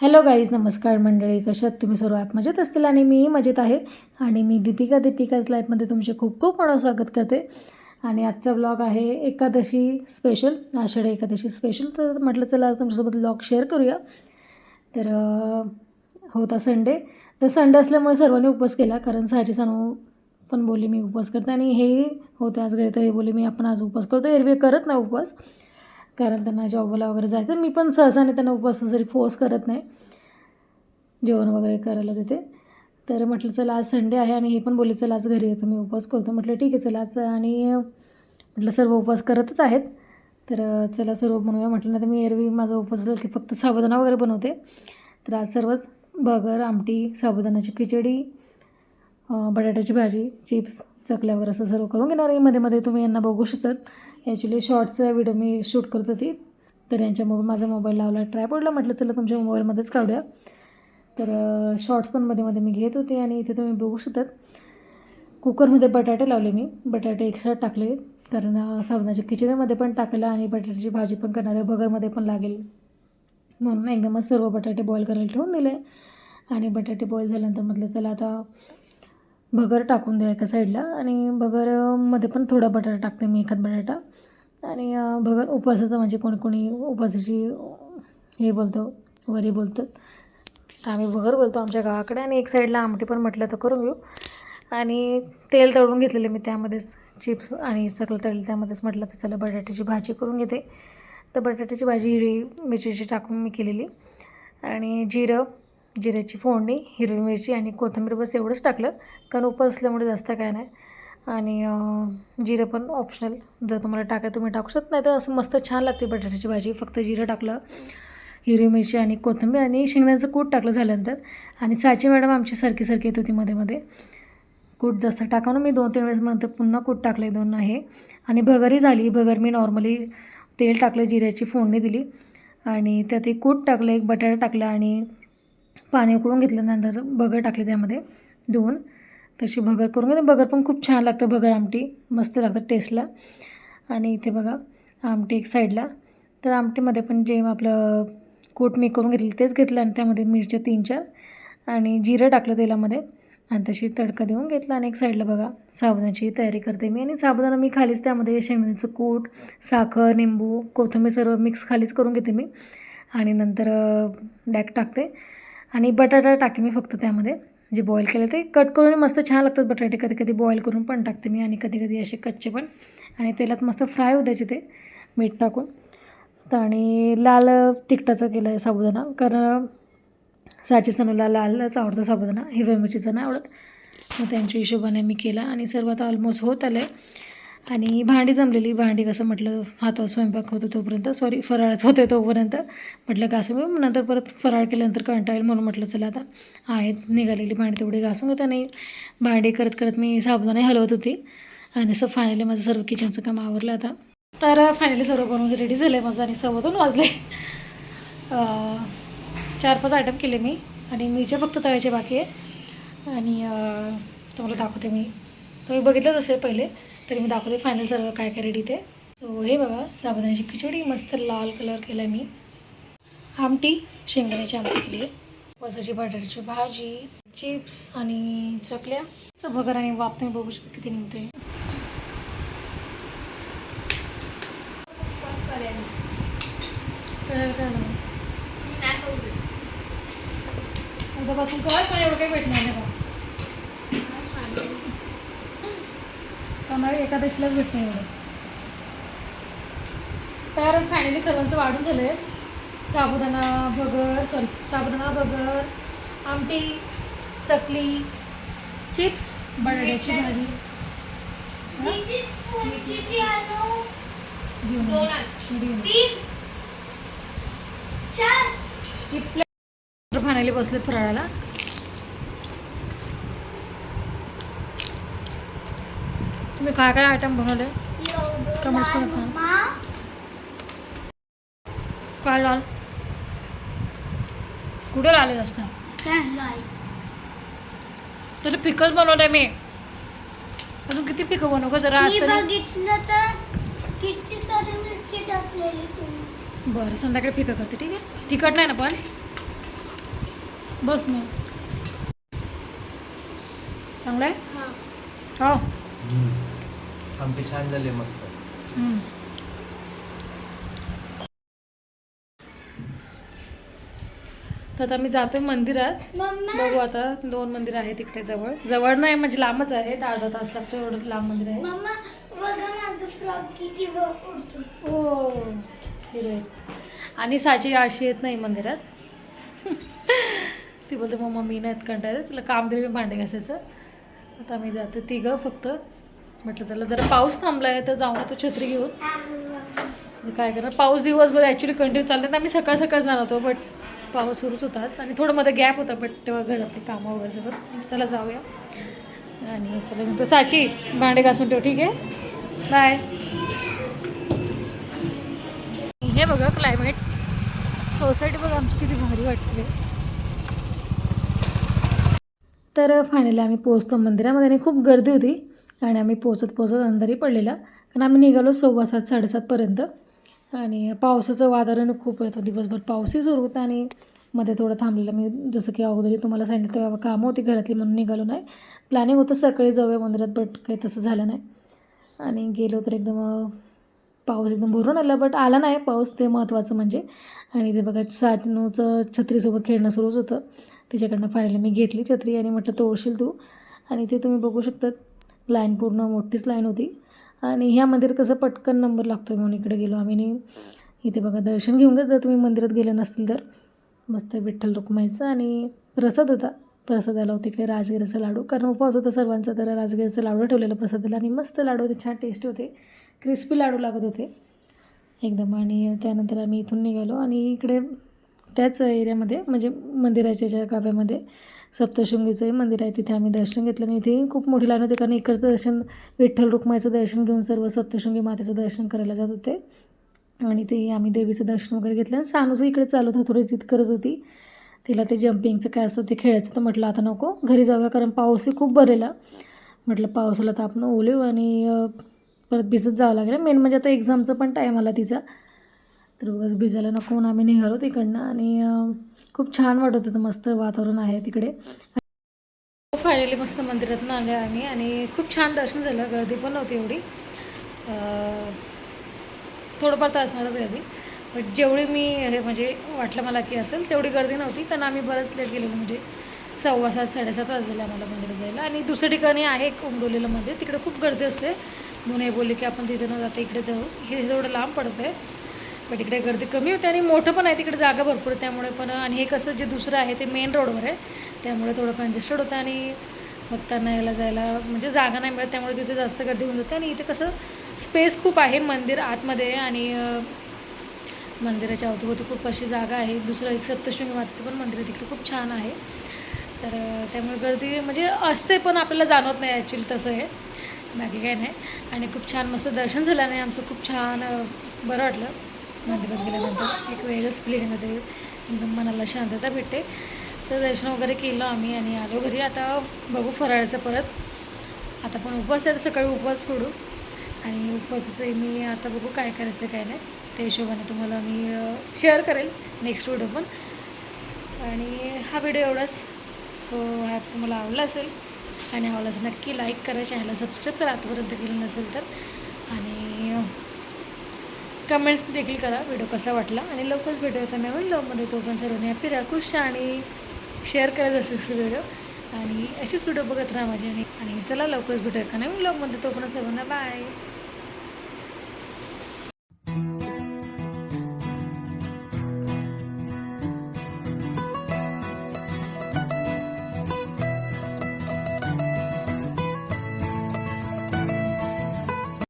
Hello guys नमस्कार मंडळी. कशात तुम्ही सर्व ॲप मजेत असतील आणि मीही मजेत आहे. आणि मी दीपिका दीपिकाज लाईफमध्ये तुमचे खूप खूप म्हणून स्वागत करते. आणि आजचा ब्लॉग आहे एकादशी स्पेशल आषाढी एकादशी स्पेशल तर म्हटलं चला आज तुमच्यासोबत ब्लॉग शेअर करूया. तर होता संडे तर संडे असल्यामुळे सर्वांनी उपवास केला कारण साजी सानू पण बोली मी उपवास करते. आणि हेही होते आज घरी तर हे बोली मी आपण आज उपवास करतो. एरवी करत नाही उपवास. कारण त्यांना जॉबला वगैरे जायचं. मी पण सहसाने त्यांना उपवासासाठी फोर्स करत नाही जेवण वगैरे करायला देते. तर म्हटलं चला आज संडे आहे आणि हे पण बोलले चला आज घरी येतो मी उपवास करतो. म्हटलं ठीक आहे चला आज आणि म्हटलं सर्व उपवास करतच आहेत. तर चला सर्व बनवूया. म्हटलं नाही तर मी एरवी माझा उपवास असेल की फक्त साबुदाणा वगैरे बनवते. तर आज सर्वच बगर आमटी साबुदाण्याची खिचडी बटाट्याची भाजी चिप्स चकल्या वगैरे असं सर्व करून घेणार आहे. मध्ये मध्ये तुम्ही यांना बघू शकतात. ॲक्च्युली शॉर्टचा व्हिडिओ मी शूट करत होती. तर यांच्या मोबाईल माझा मोबाईल लावला ट्राय पडला म्हटलं चला तुमच्या मोबाईलमध्येच काढूया. तर शॉर्ट्स पण मध्ये मध्ये मी घेत होते आणि इथे तुम्ही बघू शकतात. कुकरमध्ये बटाटे लावले मी. बटाटे एक्स्ट्रा टाकले. कारण साबणाच्या खिचडीमध्ये पण टाकलं आणि बटाट्याची भाजी पण करणार आहे भगरमध्ये पण लागेल. म्हणून एकदमच सर्व बटाटे बॉईल करायला ठेवून दिले. आणि बटाटे बॉईल झाल्यानंतर म्हटलं चला आता भगर टाकून द्या एका साईडला आणि भगरमध्ये पण थोडा बटाटा टाकते मी एखाद बटाटा. आणि भगर उपवासाचं म्हणजे कोणी कोणी उपवासाची हे बोलतो वरी बोलतात तर आम्ही भगर बोलतो आमच्या गावाकडे. आणि एक साईडला आमटी पण म्हटलं तर करून घेऊ. आणि तेल तळून घेतलेले मी त्यामध्येच. चिप्स आणि सकल तळलं त्यामध्येच म्हटलं तर चला बटाट्याची भाजी करून घेते. तर बटाट्याची भाजी हिरवी मिरचीची टाकून मी केलेली. आणि जिरं जिऱ्याची फोडणी हिरवी मिरची आणि कोथिंबीर बस एवढंच टाकलं. कारण उपास असल्यामुळे जास्त काय नाही. आणि जिरं पण ऑप्शनल जर तुम्हाला टाकाय तुम्ही टाकू शकत नाही तर असं मस्त छान लागते बटाट्याची भाजी. फक्त जिरं टाकलं हिरवी मिरची आणि कोथिंबीर आणि शेंगदाण्याचं कूट टाकलं झाल्यानंतर. आणि साची मॅडम आमची सारखी सारखी येत होती मध्ये मध्ये. कूट जास्त टाका ना मी. दोन तीन वेळेस नंतर पुन्हा कूट टाकले दोन आहे. आणि भगरही झाली. भगर मी नॉर्मली तेल टाकलं जिऱ्याची फोडणी दिली. आणि त्यात एक कूट टाकलं एक बटाटा टाकला आणि पाणी उकळून घेतल्यानंतर भगर टाकले त्यामध्ये दोन तशी भगर करून घेते भगर पण खूप छान लागतं. भगर आमटी मस्त लागतं टेस्टला आणि इथे बघा आमटी एक साईडला तर आमटीमध्ये पण जे आपलं कोट मी करून घेतलं तेच घेतलं आणि त्यामध्ये मिरच्या तीन चार आणि जिरं टाकलं तेलामध्ये. आणि तशी तडका देऊन घेतला आणि एक साईडला बघा साबुदाण्याची तयारी करते मी. आणि साबुदाणा मी खालीच त्यामध्ये शेंगदाण्याचं कूट साखर निंबू कोथिंबीर सर्व मिक्स खालीच करून घेते मी. आणि नंतर डॅक टाकते. आणि बटाटा टाके मी फक्त त्यामध्ये. जे बॉईल केलं ते कट करून मस्त छान लागतात बटाटे. कधी कधी बॉईल करून पण टाकते मी आणि कधी कधी असे कच्चे पण. आणि तेलात मस्त फ्राय होऊ द्यायचे ते मीठ टाकून. तर आणि लाल तिखटाचं केलं आहे साबुदाणा. कारण साची सणूला लालच आवडतो साबुदाणा. हिरव्या मिरचीचं नाही आवडत. मग त्यांच्या हिशोबाने मी केला आणि सर्वात ऑलमोस्ट होत आलं आहे आणि भांडी जमलेली भांडी कसं म्हटलं हातावर स्वयंपाक होतो तोपर्यंत सॉरी फराळच होते तोपर्यंत. म्हटलं घासून घेऊ नंतर परत फराळ केल्यानंतर कंटाळेल म्हणून म्हटलं चला आता आहेत निघालेली भांडी तेवढी घासून घेता नाही. भांडी करत करत मी साबुदाणे हलवत होती. आणि असं फायनली माझं सर्व किचनचं काम आवरलं आता. तर फायनली सर्व बनवून रेडी झालं आहे माझं आणि सव्वा दोन वाजले. चार पाच आयटम केले मी आणि मीचे फक्त तळायचे बाकी आहे. आणि तुम्हाला दाखवते मी. तुम्ही बघितलंच असेल पहिले. तरी मी दाखवते फायनल सर्व काय काय रेडी ते. सो हे बघा साबुदाण्याची खिचडी मस्त लाल कलर केला मी. आमटी शेंगदाण्याची आमटी केली आहे. वसाची बटाट्याची भाजी चिप्स आणि चकल्या. तर भगर आणि वाप तुम्ही बघू शकता किती निघते? उद्यापासून एवढं काही भेटणार नाही आम्हाला एकादशीलाच भेटणार एवढं. तर फायनली सर्वांचं वाढून झालं आहे साबुदाणा भगर सॉरी साबुदाणा भगर आमटी चकली चिप्स बटाट्याची भाजी. फायनली बसले फराळाला. तुम्ही काय काय आयटम बनवले? कमेंट्स करून. काय लाल? कुठे लाले जास्त? तर पिकच बनवलंय मी. अजून किती पिकं बनवू का जरा बघितलं तर किती सारी मिरची टाकलेली तुम्ही. बरं संध्याकाळी पिकं करते ठीक आहे? तिखट नाही ना पण? बस मी चांगलं आहे? हा. हो आमचे छान झाले मस्त. हम्म. तर आता मी जातोय मंदिरात. बघू आता दोन मंदिर आहेत तिकडे जवळ. जवळ नाही म्हणजे लांबच आहे अर्धा तास लागतो एवढं लांब मंदिर आहे. मम्मा बघा माझं फ्रॉक किती वर उडतो. ओ हिरो आणि साची आळशी येत नाही मंदिरात. ती बोलते मग मम्मी नाहीत कंटाळत तिला काम दिलं मी भांडे घासायचं. आता मी जाते तिघं फक्त. म्हटलं चला जरा पाऊस थांबला आहे तर जाऊन आता छत्री घेऊन. मी काय करणार पाऊस दिवसभर ॲक्च्युली कंटिन्यू चालले तर आम्ही सकाळ सकाळ जाणार होतो बट पाऊस सुरूच होताच आणि थोडं मध्ये गॅप होता बट तेव्हा घरातली कामं वगैरे सगळं. चला जाऊया. आणि चला म्हणतो साची भांडे घासून ठेव ठीक आहे? बाय हे बघा क्लायमेट सोसायटी बघा आमची किती भारी वाटते. तर फायनली आम्ही पोचतो मंदिरामध्ये आणि खूप गर्दी होती. आणि आम्ही पोचत पोचत अंधारी पडलेला. कारण आम्ही निघालो सव्वा सात साडेसातपर्यंत आणि पावसाचं वातावरण खूप येतं दिवसभर पाऊसही सुरू होता आणि मध्ये थोडं थांबलेलं. मी जसं की अगोदरी तुम्हाला सांगितलं तेव्हा कामं होती घरातली म्हणून निघालो नाही. प्लॅनिंग होतं सकाळी जाऊया मंदिरात बट काही तसं झालं नाही. आणि गेलो तर एकदम पाऊस एकदम भरून आला बट आला नाही. पाऊस ते महत्त्वाचं म्हणजे. आणि ते बघा सानूचं छत्रीसोबत खेळणं सुरूच होतं. तिच्याकडनं फायनली मी घेतली छत्री आणि म्हटलं तोडशील तू? आणि ते तुम्ही बघू शकतात. लाईन पूर्ण मोठीच लाईन होती. आणि ह्या मंदिर कसं पटकन नंबर लागतो म्हणून इकडे गेलो. आम्ही इथे बघा दर्शन घेऊन घ्या. जर तुम्ही मंदिरात गेले नसतील तर. मस्त विठ्ठल रुक्मायचं आणि प्रसाद होता. प्रसादाला होते इकडे राजगिराचा लाडू. कारण उपवास होता सर्वांचा तर राजगिरीचा लाडू ठेवलेला प्रसादाला. आणि मस्त लाडू होते छान टेस्टी होते. क्रिस्पी लाडू लागत होते. एकदम. आणि त्यानंतर आम्ही इथून निघालो. आणि इकडे त्याच एरियामध्ये म्हणजे मंदिराच्या ज्या काव्यामध्ये सप्तशृंगीचंही मंदिर आहे. तिथे आम्ही दर्शन घेतलं आणि इथे खूप मोठी लाईन होती कारण इकडचं दर्शन विठ्ठल रुक्माईचं दर्शन घेऊन सर्व सप्तशृंगी मातेचं दर्शन करायला जात होते. आणि ते आम्ही देवीचं दर्शन वगैरे घेतलं. आणि सानूचं इकडे चालू होतं थोडी जिद करत होती. तिला ते जम्पिंगचं काय असतं ते खेळायचं होतं म्हटलं आता नको घरी जाऊया कारण पाऊसही खूप बरेला म्हटलं पावसाला तर आपण ओलेव आणि परत भिजत जावं लागेल. मेन म्हणजे आता एक्झामचं पण टाईम आला तिचा. तर उगाच भिजायला नको म्हणून आम्ही निघालो तिकडनं आणि खूप छान वाटत होतं. मस्त वातावरण आहे तिकडे. फायनली मस्त मंदिरातून आले आम्ही आणि खूप छान दर्शन झालं. गर्दी पण नव्हती एवढी. थोडंफार तर असणारच गर्दी. बट जेवढी मी हे म्हणजे वाटलं मला की असेल तेवढी गर्दी नव्हती. कारण आम्ही बरंच लेट गेलेलो म्हणजे सव्वा सात साडेसात वाजलेले आम्हाला मंदिरात जायला. आणि दुसऱ्या ठिकाणी आहे एक उमडवलेलं मंदिर. तिकडे खूप गर्दी असते. म्हणून हे बोलले की आपण तिथे न जाता इकडे जाऊ. हे थोडं लांब पडतं आहे पण तिकडे गर्दी कमी होते आणि मोठं पण आहे तिकडे जागा भरपूर आहे. त्यामुळे पण आणि हे कसं जे दुसरं आहे ते मेन रोडवर आहे. त्यामुळे थोडं कंजेस्टेड होतं आणि बघताना यायला जायला म्हणजे जागा नाही मिळत. त्यामुळे तिथे जास्त गर्दी होऊन जाते. आणि इथे कसं स्पेस खूप आहे मंदिर आतमध्ये आणि मंदिराच्या अवतीभोवती खूप अशी जागा आहे. दुसरं एक सप्तशृंगी मातेचं पण मंदिर आहे. तिकडे खूप छान आहे. तर त्यामुळे गर्दी म्हणजे असते पण आपल्याला जाणवत नाही ॲक्च्युली तसं आहे. बाकी काय नाही. आणि खूप छान मस्त दर्शन झालं नाही आमचं खूप छान बरं वाटलं. मंदिरात गेल्यानंतर एक वेगळंच फिलिंग होते एकदम मनाला शांतता भेटते. तर दर्शन वगैरे केलं आम्ही आणि आलो घरी. आता बघू फराळाचं परत. आता पण उपवास आहे. तर सकाळी उपवास सोडू. आणि उपवासाचं मी आता बघू काय करायचं काय नाही. त्या हिशोबाने तुम्हाला मी शेअर करेल नेक्स्ट व्हिडिओ पण. आणि हा व्हिडिओ एवढाच. सो हा तुम्हाला आवडला असेल आणि आवडला असेल नक्की लाईक करा. चॅनलला सबस्क्राईब करा. आतापर्यंत केलं नसेल तर. आणि कमेंट्स देखील करा. व्हिडिओ कसा वाटला? आणि लवकरच भेटूया एका नवीन लवमध्ये तो पण सर्वांनी हॅपी राहा खुश आणि शेअर करायचं असेल व्हिडिओ आणि अशीच व्हिडिओ बघत राहा माझी आणि आणि चला लवकरच भेटूया एका नवीन ब्लॉगमध्ये तो पण सर्वांना बाय